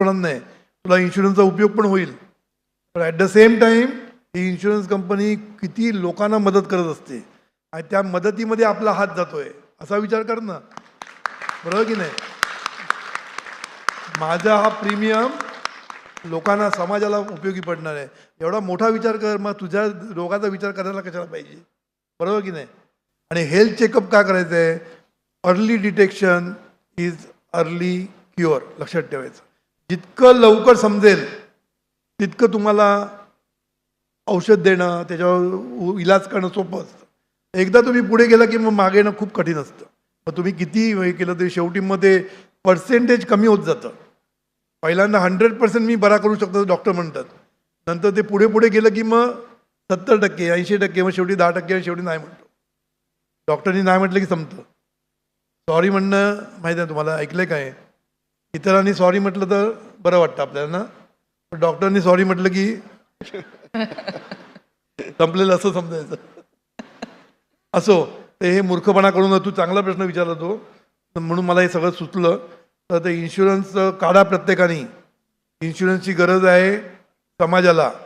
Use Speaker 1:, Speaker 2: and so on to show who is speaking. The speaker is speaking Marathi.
Speaker 1: होणार नाही. तुला इन्शुरन्सचा उपयोग पण होईल. पण ॲट द सेम टाईम ही इन्शुरन्स कंपनी किती लोकांना मदत करत असते. आणि त्या मदतीमध्ये आपला हात जातोय. असा विचार कर ना. बरोबर की नाही? माझा हा प्रीमियम लोकांना समाजाला उपयोगी पडणार आहे. एवढा मोठा विचार कर मग तुझ्या रोगाचा विचार करायला कशाला पाहिजे? बरोबर की नाही? आणि हेल्थ चेकअप का करायचं आहे early detection is early cure लक्षात ठेवायचं. जितकं लवकर समजेल तितकं तुम्हाला औषध देणं त्याच्यावर इलाज करणं सोपं असतं. एकदा तुम्ही पुढे गेला की मग मागे येणं खूप कठीण असतं. मग तुम्ही किती हे केलं तरी शेवटी मग ते पर्सेंटेज कमी होत जातं. पहिल्यांदा हंड्रेड पर्सेंट मी बरा करू शकतो डॉक्टर म्हणतात. नंतर ते पुढे पुढे गेलं की मग सत्तर टक्के ऐंशी टक्के मग शेवटी दहा टक्के आणि शेवटी नाही म्हणतो. डॉक्टरनी नाही म्हटलं की संपतं. सॉरी म्हणणं माहिती आहे तुम्हाला ऐकलंय काय? इतरांनी सॉरी म्हटलं तर बरं वाटतं आपल्याला ना? पण डॉक्टरांनी सॉरी म्हटलं की संपलेलं असं समजायचं. असो ते हे मूर्खपणा करून तू चांगला प्रश्न विचारला तो. म्हणून मला हे सगळं सुचलं. तर ते इन्शुरन्स काढा प्रत्येकाने. इन्शुरन्सची गरज आहे समाजाला.